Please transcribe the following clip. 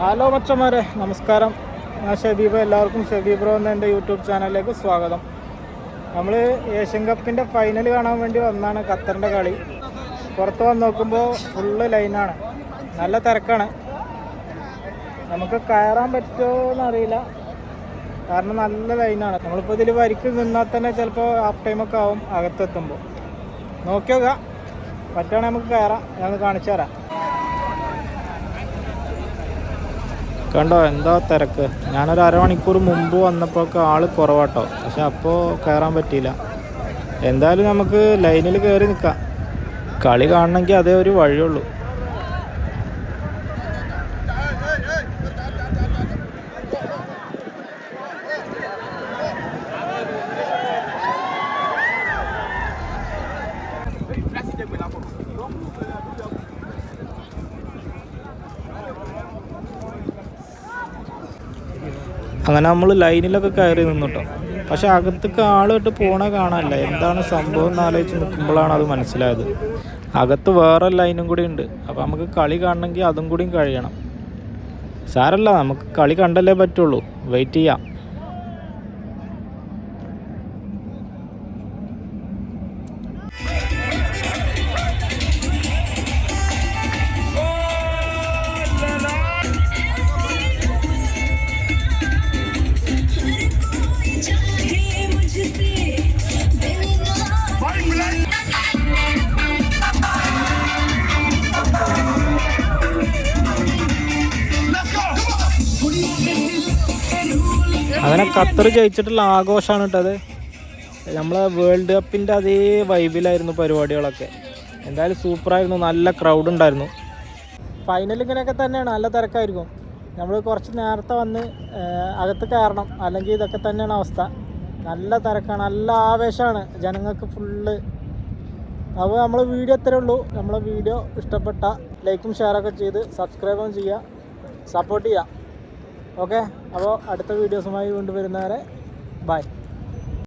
Hello മച്ചന്മാരെ. നമസ്കാരം. ഞാൻ ഷബീബ്. എല്ലാവർക്കും ഷബീബ് ബ്രോ എന്ന എന്റെ യൂട്യൂബ് ചാനലിലേക്ക് സ്വാഗതം. നമ്മൾ ഏഷ്യൻ കപ്പിന്റെ ഫൈനൽ കാണാൻ വേണ്ടി വന്നാണ് ഖത്തറിന്റെ കളി. പുറത്ത് വന്ന് നോക്കുമ്പോൾ ഫുള്ള് ലൈനാണ് നല്ല തിരക്കാണ്. നമുക്ക് കയറാൻ പറ്റുമോ എന്നറിയില്ല കാരണം നല്ല ലൈനാണ് നമ്മളിപ്പോൾ ഇതിൽ വരിക്ക് നിന്നാൽ തന്നെ ചിലപ്പോൾ ഹാഫ് ടൈമൊക്കെ ആവും അകത്തെത്തുമ്പോൾ നോക്കി നോക്കാം പറ്റുകയാണെങ്കിൽ നമുക്ക് കയറാം. ഞാൻ കാണിച്ചു തരാം. കണ്ടോ എന്താ തിരക്ക്? ഞാനൊരു അരമണിക്കൂർ മുമ്പ് വന്നപ്പോഴൊക്കെ ആൾ കുറവാട്ടോ. പക്ഷെ അപ്പോൾ കയറാൻ പറ്റിയില്ല. എന്തായാലും നമുക്ക് ലൈനിൽ കയറി നിൽക്കാം കളി കാണണമെങ്കിൽ അതേ ഒരു വഴിയുള്ളൂ. അങ്ങനെ നമ്മൾ ലൈനിലൊക്കെ കയറി നിന്നിട്ടോ. പക്ഷെ അകത്തേക്ക് ആളിട്ട് പോണ കാണാനല്ല. എന്താണ് സംഭവം എന്ന് ആലോചിച്ച് നിൽക്കുമ്പോഴാണ് അത് മനസ്സിലായത്. അകത്ത് വേറെ ലൈനും കൂടി ഉണ്ട്. അപ്പോൾ നമുക്ക് കളി കാണണമെങ്കിൽ അതും കൂടിയും കഴിയണം. സാരല്ല നമുക്ക് കളി കണ്ടല്ലേ പറ്റുള്ളൂ. വെയിറ്റ് ചെയ്യാം. അങ്ങനെ ഖത്തർ ജയിച്ചിട്ടുള്ള ആഘോഷമാണ് കേട്ടത് നമ്മളെ വേൾഡ് കപ്പിന്റെ അതേ വൈബിലായിരുന്നു പരിപാടികളൊക്കെ. എന്തായാലും സൂപ്പറായിരുന്നു. നല്ല ക്രൗഡ് ഉണ്ടായിരുന്നു. ഫൈനൽ ഇങ്ങനെയൊക്കെ തന്നെയാണ്. നല്ല തിരക്കായിരിക്കും. നമ്മൾ കുറച്ച് നേരത്തെ വന്ന് അകത്ത് കയറണം. അല്ലെങ്കിൽ ഇതൊക്കെ തന്നെയാണ് അവസ്ഥ. നല്ല തിരക്കാണ്. നല്ല ആവേശമാണ്. ജനങ്ങൾക്ക് ഫുള്ള് അപ്പോൾ നമ്മൾ വീഡിയോ ഇത്രയേ ഉള്ളൂ. നമ്മളെ വീഡിയോ ഇഷ്ടപ്പെട്ട ലൈക്കും ഷെയറൊക്കെ ചെയ്ത് സബ്സ്ക്രൈബും ചെയ്യുക. സപ്പോർട്ട് ചെയ്യുക. ഓക്കെ? അപ്പോൾ അടുത്ത വീഡിയോസുമായി കൊണ്ടുവരുന്നവരെ ബൈ.